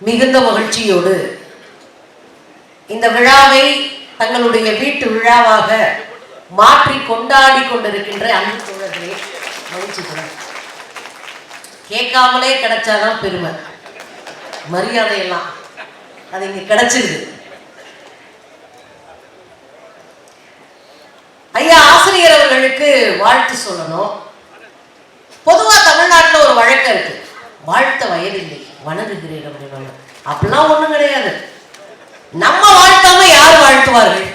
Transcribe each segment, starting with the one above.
மிகுந்த மகிழ்ச்சியோடு இந்த விழாவை தங்களுடைய வீட்டு விழாவாக மாற்றி கொண்டாடி கொண்டிருக்கின்ற அன்பு தோழர்களே மகிழ்ச்சி கேட்காமலே கிடைச்சாதான் பெருமை. மரியாதையெல்லாம் அது இங்க கிடைச்சிருது. ஐயா ஆசிரியர் அவர்களுக்கு வாழ்த்து சொல்லணும். பொதுவா தமிழ்நாட்டுல ஒரு வழக்கம் இருக்கு. வாழ்த்த வயதில்லை வணங்குகிறேன் அப்படின்னு அப்படிலாம் ஒண்ணும் கிடையாது. நம்ம வாழ்த்தாம யார் வாழ்த்துவார்கள்?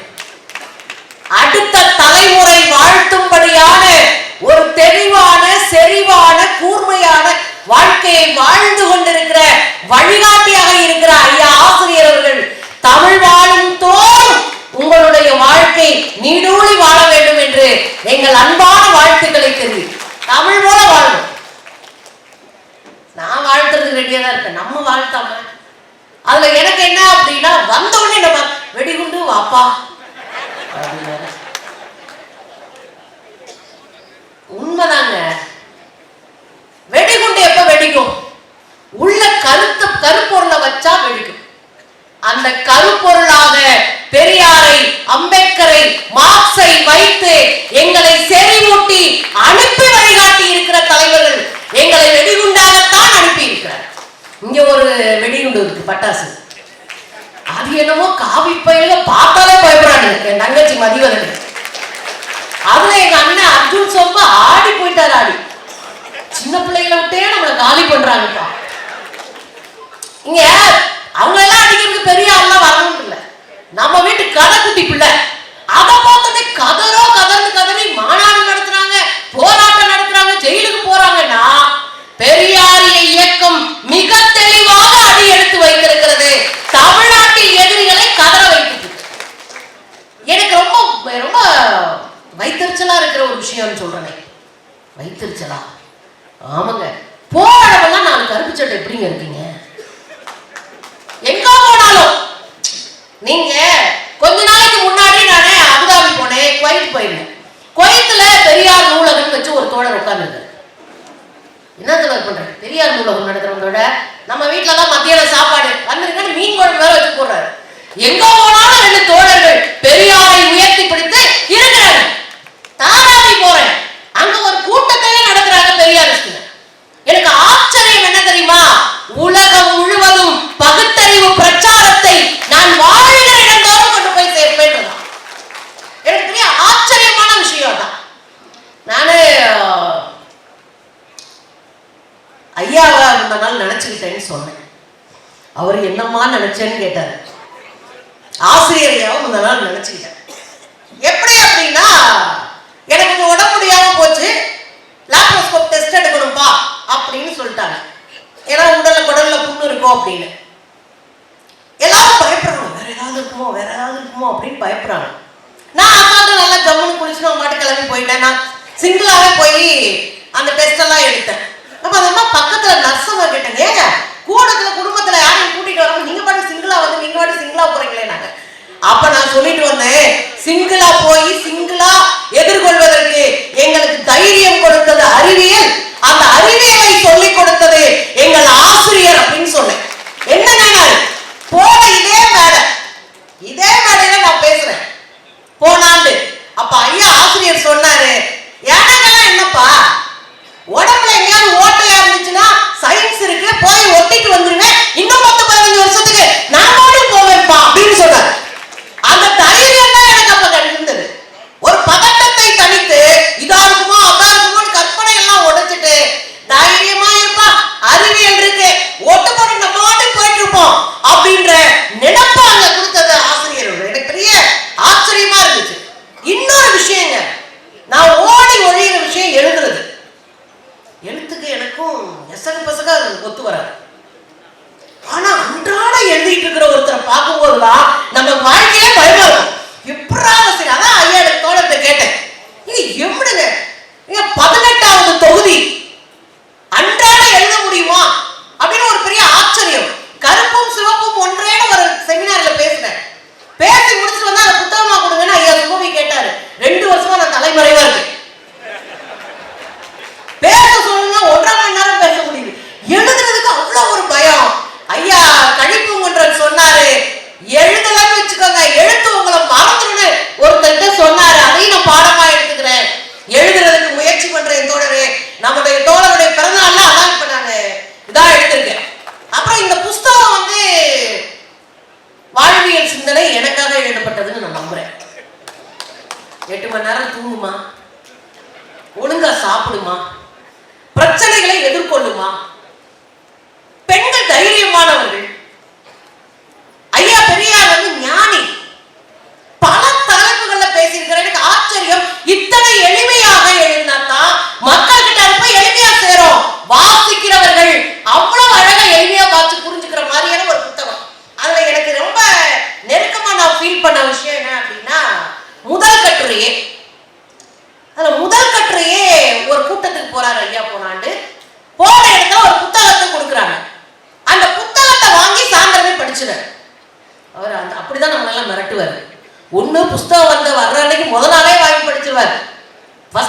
அடுத்த தலைமுறை வாழ்த்தும்படியான ஒரு தெளிவான செறிவான கூர்மையான வாழ்க்கையை வாழ்ந்து கொண்டிருக்கிற வழிகாட்டியாக இருக்கிற ஐயா ஆசிரியர் அவர்கள் தமிழ் வாழும் தோறும் உங்களுடைய வாழ்க்கை நீடூழி வாழ வேண்டும் என்று எங்கள் அன்பான வாழ்த்துக்களை தெரிவி தமிழ் போல வாழும் நான் வாழ்த்துறதுக்கு நம்ம வாழ்த்தாம அதுல எனக்கு என்ன அப்படின்னா வந்த உடனே நம்ம வெடிகுண்டு வாப்பா. உண்மைதாங்க. வெடிகுண்டு எப்ப வெடிக்கும்? உள்ள கருத்து கருப்பொருளை வச்சா வெடிக்கும். அந்த கருப்பொருளாக பெரியாரை அம்பேத்கரை மார்க்ஸை வைத்து எங்களை செறிவூட்டி அனுப்பி வழிகாட்டி இருக்கிற தலைவர்கள் எங்களை வெடிகுண்டாகத்தான் அனுப்பி இருக்கிறார் இங்க ஒரு வெடிகுண்டு இருக்கு பட்டாசு. அது என்னமோ காவி பயில பார்த்தாலே பயப்படாது. என் தங்கச்சி மதிவதன் அதுல எங்க அண்ணன் அர்ஜுன் சொம்ப ஆடி போயிட்டாரு ஆடி. சின்ன பிள்ளைகளை விட்டே நம்மளை காலி பண்றாங்கப்பா. இங்க அவங்க எல்லாம் அடிக்கிறதுக்கு பெரிய ஆள்லாம் வரணும் இல்லை. நம்ம வீட்டு கதைக்குட்டி பிள்ளை. அதை பார்த்தோன்னே கதரோ கதர்ந்து கதறி மாநாடு நடத்துறாங்க போராட்டம் நடத்துறாங்க ஜெயிலுக்கு போறாங்கன்னா பெரியாரிய இயக்கம் மிக தெளிவாக அடி எடுத்து வைத்திருக்கிறது தமிழ்நாட்டில் எதிரிகளை கதற வைக்கிறது எனக்கு ரொம்ப ரொம்ப வைத்தறிச்சலா இருக்கிற ஒரு விஷயம்னு சொல்றேனே. வைத்திருச்சலா ஆமாங்க. போராடவெல்லாம் நாலு கருப்பு சட்டை எப்படிங்க இருக்கீங்க? எங்க போனாலும். நீங்க கொஞ்ச நாளைக்கு முன்னாடி நானே அபுதாபி போனேன். குவைத் போயிருந்தேன். குவைத்துல பெரியார் நூலகம் வச்சு ஒரு தோழர் உட்கார்ந்துருக்காரு. என்ன தோழர் பண்றாரு பெரியார் நூலகம் நடத்துறவங்களோட நம்ம வீட்டுல தான் மத்தியான சாப்பாடு. வந்திருக்கேன்னு மீன் குழம்பு வேற வச்சு போடுறாரு. எங்க போனாலும் ரெண்டு தோழர்கள். பெரியார் போறேன். அங்க ஒரு கூட்டத்தையே நடத்துறாங்க பெரியாரிஸ்டுங்க எனக்கு ஆச்சரியம் என்ன தெரியுமா? உலகம் முழுவதும் பகுத்தறிவு பிரச்சாரத்தை நான் வாழ்கிற இடந்தோறும் கொண்டு போய் சேர்ப்பேன் எனக்கு பெரிய ஆச்சரியமான விஷயம் தான் நானு ஐயாவா அந்த நாள் நினைச்சுக்கிட்டேன்னு சொன்னேன். அவர் என்னம்மா நினைச்சேன்னு கேட்டாரு. ஆசிரியர் இந்த நாள் நினைச்சுக்கிட்டேன் எப்படி அப்படின்னா எனக்கு உடம்பு முடியாம போச்சு. லாப்ரோஸ்கோப் டெஸ்ட் எடுக்கணும்பா அப்படின்னு சொல்லிட்டாங்க. ஏன்னா உடல்ல குடல்ல புண்ணு இருக்கும் அப்படின்னு. எல்லாரும் பயப்படுறாங்க. வேற ஏதாவது இருக்குமோ வேற ஏதாவது இருக்குமோ அப்படின்னு பயப்படுறாங்க. நான் அசால்ட்டு நல்லா ஜம்முன்னு குளிச்சு நான் மாட்டு கிளம்பி போயிட்டேன். நான் சிங்கிளாவே போய் அந்த டெஸ்ட் எல்லாம் எடுத்தேன். அப்ப அந்த அம்மா பக்கத்துல நர்ஸவ கேட்டேன் ஏங்க கூடத்துல குடும்பத்துல யாரையும் கூட்டிட்டு வராம நீங்க பாட்டு சிங்கிளா வந்து நீங்க பாட்டு சிங்கிளா போறீங்களே நாங்க அப்ப நான் சொல்லிட்டு வந்தேன் சிங்கிளா போய் சிங்கிளா எதிர்கொள்வதற்கு எங்களுக்கு தைரியம் கொடுத்தது அறிவியல். அந்த அறிவியலை சொல்லிக் கொடுத்தது எங்கள் ஆசிரியர் அப்படின்னு சொன்னேன். என்ன நான் போன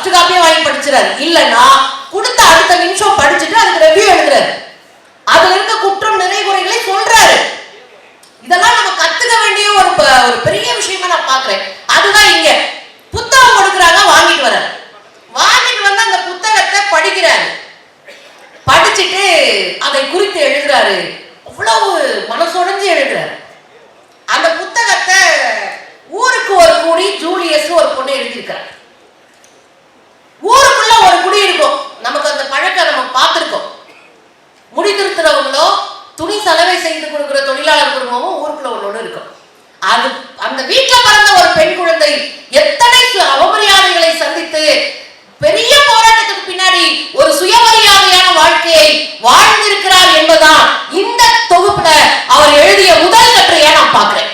ஃபர்ஸ்ட் காப்பியே வாங்கி படிச்சிடாரு. இல்லைன்னா கொடுத்த அடுத்த நிமிஷம் படிச்சுட்டு அதுக்கு ரெவ்யூ எழுதுறாரு. அதுல இருக்க குற்றம் நிறைகுறைகளை சொல்றாரு. இதெல்லாம் நம்ம கத்துக்க வேண்டிய ஒரு ஒரு பெரிய விஷயமா நான் பாக்குறேன். அதுதான் இங்க. புத்தகம் கொடுக்குறாங்க வாங்கிட்டு வர வாங்கிட்டு வந்து அந்த புத்தகத்தை படிக்கிறாரு. படிச்சுட்டு அதை குறித்து எழுதுறாரு. அவ்வளவு மனசோடஞ்சு எழுதுறாரு. பழக்கம் நம்ம பார்த்துருக்கோம். முடி திருத்துறவங்களோ துணி சலவை செய்து கொடுக்குற தொழிலாளர் குடும்பமும் ஊருக்குள்ள ஒன்று இருக்கும். அது அந்த வீட்டில் பிறந்த ஒரு பெண் குழந்தை எத்தனை அவமரியாதைகளை சந்தித்து பெரிய போராட்டத்துக்கு பின்னாடி ஒரு சுயமரியாதையான வாழ்க்கையை வாழ்ந்திருக்கிறார் என்பதான் இந்த தொகுப்புல அவர் எழுதிய முதல் கட்டுரையை நான் பார்க்கிறேன்.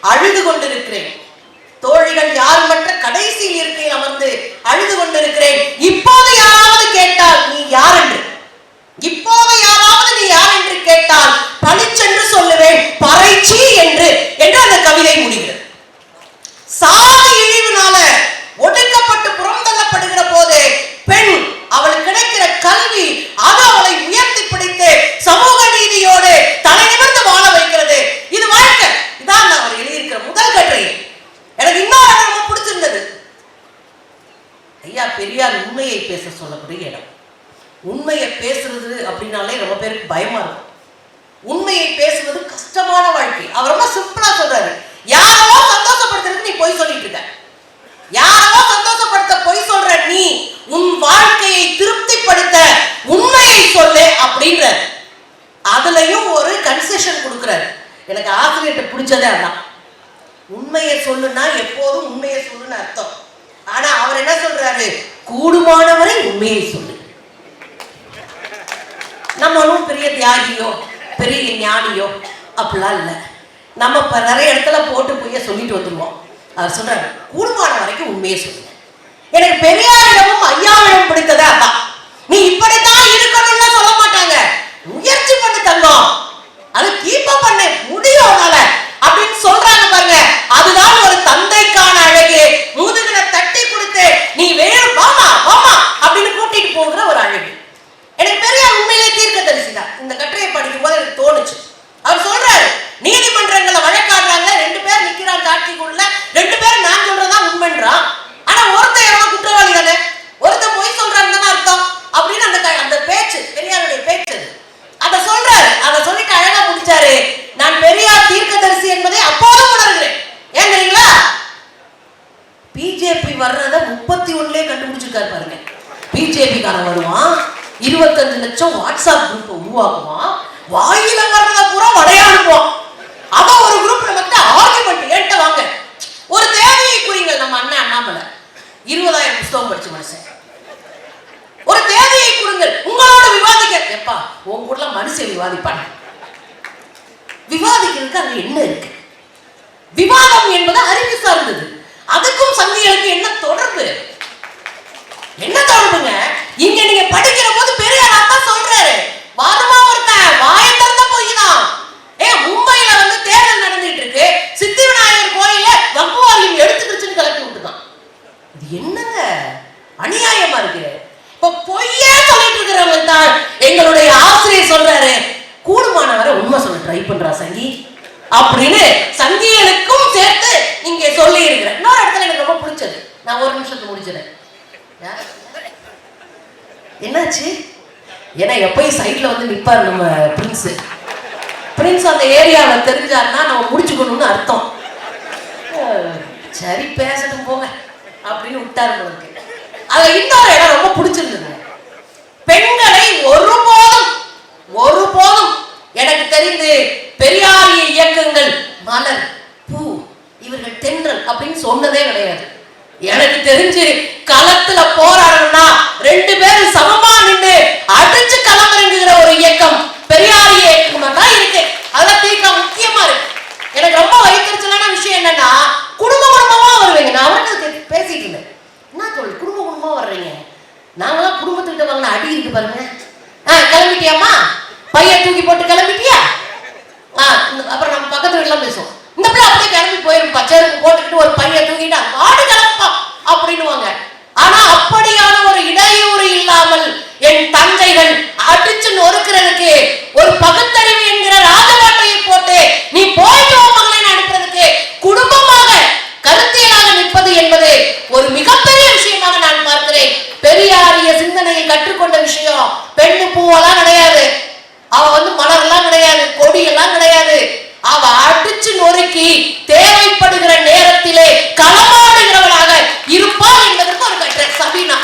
அழுது கொண்டிருக்கிறேன். தோழிகள் யார் மற்ற கடைசி இருக்கையில் அமர்ந்து அழுது கொண்டிருக்கிறேன். இப்போது யாராவது கேட்டால் நீ யார் என்று? இப்போது யாராவது நீ யார் என்று கேட்டால் பளிச்சென்று சொல்லுவேன் பறைச்சி என்று என்று அந்த கவிதை முடிகிறது. சாதி இழிவுனால ஒடுக்க எனக்கு இன்னும் இடம் ரொம்ப பிடிச்சிருந்தது. ஐயா பெரியார் உண்மையை பேச சொல்லக்கூடிய இடம். உண்மையை பேசுறது அப்படின்னாலே ரொம்ப பேருக்கு பயமா இருக்கும். உண்மையை பேசுவது கஷ்டமான வாழ்க்கை. அவர் ரொம்ப சிம்பிளா சொல்றாரு. யாரோ சந்தோஷப்படுத்துறதுக்கு நீ போய் சொல்லிட்டு இருக்க. யாரோ சந்தோஷப்படுத்த பொய் சொல்ற நீ உன் வாழ்க்கையை திருப்திப்படுத்த உண்மையை சொல்லு அப்படின்றார். அதுலயும் ஒரு கன்செஷன் கொடுக்குறாரு. எனக்கு ஆசிரியர்கிட்ட பிடிச்சதே அதான். உண்மையை சொல்லுன்னா எப்போதும் உண்மையை சொல்லுன்னு அர்த்தம். ஆனா அவர் என்ன சொல்றாரு? கூடுமானவரை உண்மையை சொல்லு. நம்மளும் பெரிய தியாகியோ பெரிய ஞானியோ அப்படிலாம் இல்லை. நம்ம இப்போ நிறைய இடத்துல போட்டு போய் சொல்லிட்டு வந்துடுவோம் அவர் சொல்றாரு கூடுமான வரைக்கும் உண்மையை சொல்லு. எனக்கு பெரியாரிடமும் ஐயாவிடமும் பிடித்ததே அதான். நீ இப்படித்தான் இருக்கணும்னு சொல்ல மாட்டாங்க. முயற்சி பண்ணி தந்தோம் அதை கீப்பா பண்ண. முடியும் உன்னால. சொல்றாங்க பாருங்க. அதுதான் ஒரு தந்தை ஏன்னா எப்பயும் சைட்ல வந்து நிற்பார் நம்ம பிரின்ஸ் பிரின்ஸ் அந்த ஏரியாவில் தெரிஞ்சாருன்னா நம்ம முடிச்சுக்கணும்னு அர்த்தம். சரி பேசட்டும் போங்க அப்படின்னு விட்டாரு உங்களுக்கு அதில் இன்னொரு இடம் ரொம்ப பிடிச்சிருந்தது. பெண்களை ஒருபோதும் ஒருபோதும் எனக்கு தெரிந்து பெரியாரிய இயக்கங்கள் மலர் பூ இவர்கள் தென்றல் அப்படின்னு சொன்னதே கிடையாது. எனக்கு தெரிஞ்சு களத்துல போராடணும்னா ரெண்டு பேரும் சமமா அடிச்சு களமிறங்குகிற ஒரு இயக்கம். பெரியாரிய கற்றுக்கொண்ட விஷயம். பெண்ணு பூவெல்லாம் கிடையாது. அவ வந்து மலர்லாம் கிடையாது. கொடியெல்லாம் கிடையாது. அவ அடிச்சு நொறுக்கி தேவைப்படுகிற நேரத்திலே களமாடுகிறவளாக இருப்பாள் என்பதற்கு ஒரு கற்ற சபீனா.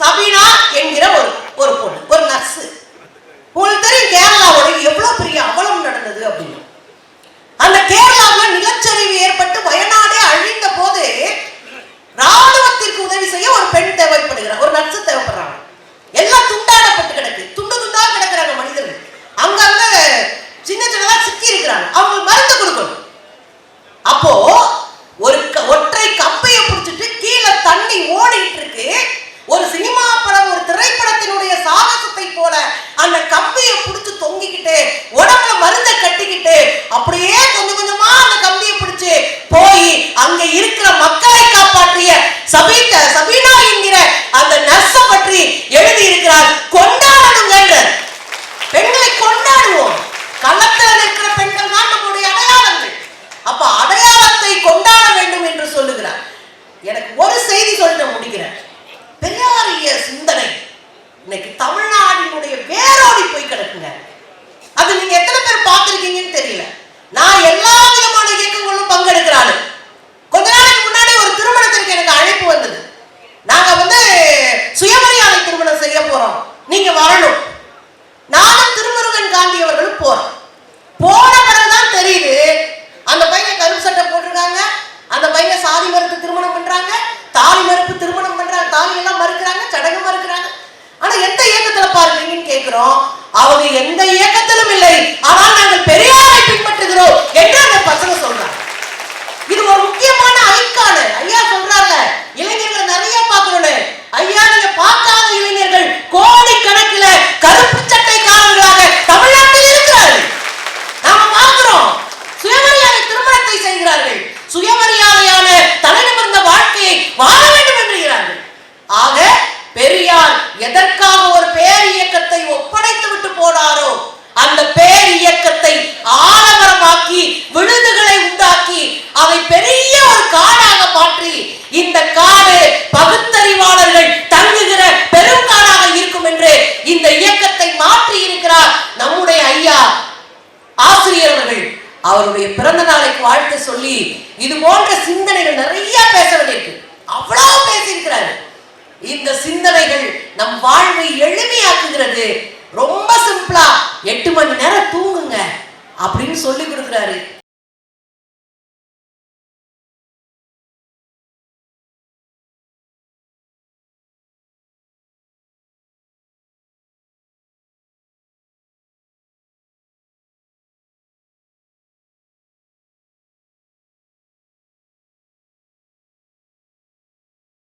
சபீனா என்கிற ஒரு ஒரு பொண்ணு ஒரு நர்ஸ். உங்களுக்கு தெரியும் கேரளாவோட எவ்வளவு பெரிய அவலம் நடந்தது அப்படின்னு. அந்த கேரளாவில் நிலச்சரிவு ஏற்பட்டு வயநாடே அழிந்த போது ராணுவத்திற்கு உதவி செய்ய ஒரு பெண் தேவைப்படுகிறார். ஒரு நர்ஸ் தேவை கள்ள சிந்தனைகள் நிறைய பேச வேண்டியிருக்கு. அவ்வளவு பேசியிருக்கிறாரு. இந்த சிந்தனைகள் நம் வாழ்வை எளிமையாக்குகிறது. ரொம்ப சிம்பிளா எட்டு மணி நேரம் தூங்குங்க அப்படின்னு சொல்லி கொடுக்குறாரு.